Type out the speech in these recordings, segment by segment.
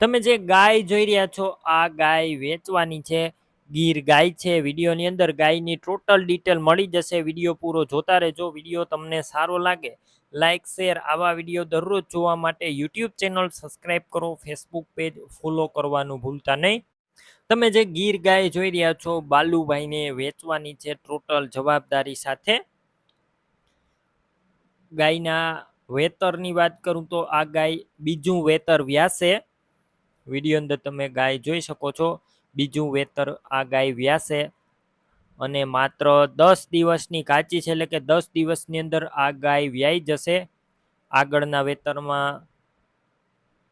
તમે જે ગાય જોઈ રહ્યા છો, આ ગાય વેચવાની છે, ગીર ગાય છે, વિડીયોની અંદર ગાયની ટોટલ ડિટેલ મળી જશે, વીડિયો પૂરો જોતા રહેજો, વીડિયો તમને સારો લાગે લાઇક શેર આવા વીડિયો દરરોજ જોવા માટે યુટ્યુબ ચેનલ સબસ્ક્રાઈબ કરો, ફેસબુક પેજ ફોલો કરવાનું ભૂલતા નહીં. તમે જે ગીર ગાય જોઈ રહ્યા છો, બાલુભાઈને વેચવાની છે ટોટલ જવાબદારી સાથે. ગાયના વેતરની વાત કરું તો આ ગાય બીજું વેતર વ્યાસે. વીડિયો અંદર તમે ગાય જોઈ શકો છો. બીજું વેતર આ ગાય વ્યાસે અને માત્ર દસ દિવસની કાચી છે, એટલે કે દસ દિવસની અંદર આ ગાય વ્યાઈ જશે. આગળના વેતરમાં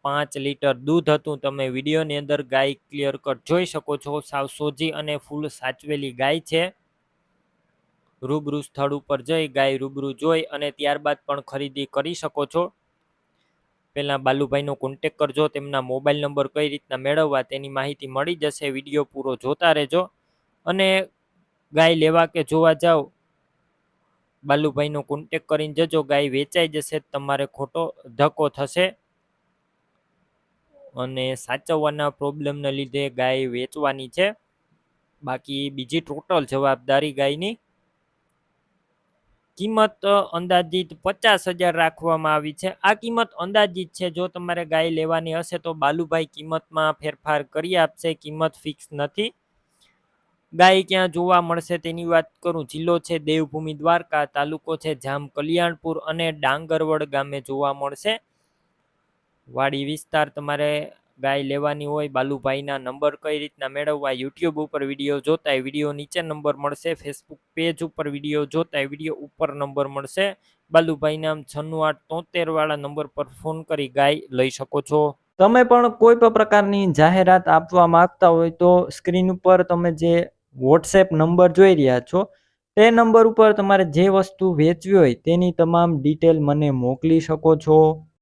પાંચ લીટર દૂધ હતું. તમે વિડીયોની અંદર ગાય ક્લિયર કટ જોઈ શકો છો. સાવ સોજી અને ફૂલ સાચવેલી ગાય છે. રૂબરૂ સ્થળ ઉપર જઈ ગાય રૂબરૂ જોઈ અને ત્યારબાદ પણ ખરીદી કરી શકો છો. પહેલાં બાલુભાઈનો કોન્ટેક કરજો, તેમના મોબાઈલ નંબર કઈ રીતના મેળવવા તેની માહિતી મળી જશે વીડિયો પૂરો જોતા રહેજો. અને ગાય લેવા કે જોવા જાઓ બાલુભાઈનો કોન્ટેક કરીને જજો, ગાય વેચાઈ જશે, તમારે ખોટો ધક્કો થશે. અને સાચવવાના પ્રોબ્લેમને લીધે ગાય વેચવાની છે. બાકી બીજી ટોટલ જવાબદારી ગાયની કિંમત અંદાજિત પચાસ હજાર રાખવામાં આવી છે. આ કિંમત અંદાજિત છે. જો તમારે ગાય લેવાની હશે તો બાલુભાઈ કિંમતમાં ફેરફાર કરી આપશે. કિંમત ફિક્સ નથી. ગાય ક્યાં જોવા મળશે તેની વાત કરું. જિલ્લો છે દેવભૂમિ દ્વારકા, તાલુકો છે જામ કલ્યાણપુર અને ડાંગરવડ ગામે જોવા મળશે. વાડી વિસ્તાર તમારે ગાય લેવાની હોય, બાલુભાઈના નંબર કઈ રીતના મેળવવા, યુટ્યુબ ઉપર વીડિયો જોતા વીડિયો નીચે નંબર મળશે, ફેસબુક પેજ ઉપર વીડિયો જોતા વીડિયો ઉપર નંબર મળશે. બાલુભાઈના છન્નું આઠ તોતેર વાળા નંબર પર ફોન કરી ગાય લઈ શકો છો. તમે પણ કોઈ પણ પ્રકારની જાહેરાત આપવા માંગતા હોય તો સ્ક્રીન ઉપર તમે જે વોટ્સએપ નંબર જોઈ રહ્યા છો, તે નંબર ઉપર તમારે જે વસ્તુ વેચવી હોય તેની તમામ ડિટેલ મને મોકલી શકો છો.